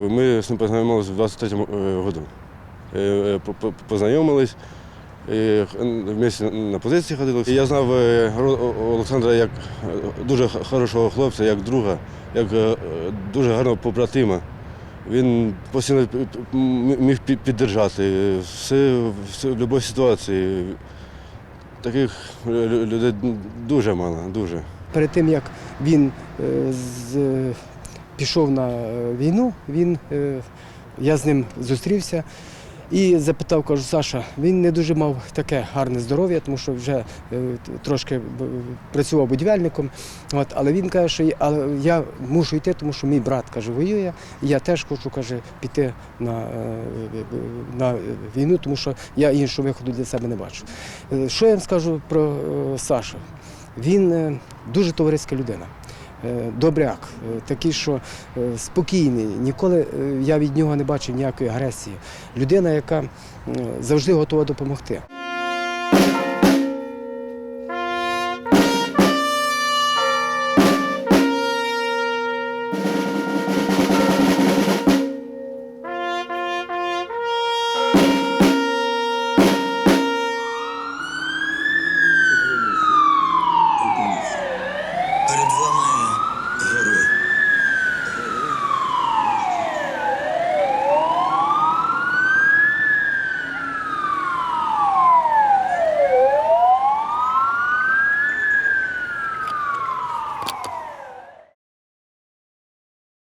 Ми з ним познайомилися в 23-му е, году. Е, е, по- по- Познайомились, вместе на позиції ходили. Я знав Олександра як дуже хорошого хлопця, як друга, як дуже гарного побратима. Він постійно міг пі- підтримати все, все, в будь-якій ситуації. Таких людей дуже мало, дуже. Перед тим як він з, пішов на е, війну, він, е, я з ним зустрівся і запитав, кажу, Саша, він не дуже мав таке гарне здоров'я, тому що вже е, трошки працював будівельником. От, але він каже, що я, мушу йти, тому що мій брат каже, воює, і я теж хочу каже, піти на, на війну, тому що я іншого виходу для себе не бачу. Що я вам скажу про Сашу? Він дуже товариська людина. Е, Добряк, е, такий, що е, спокійний. Ніколи я від нього не бачив ніякої агресії. Людина, яка завжди готова допомогти.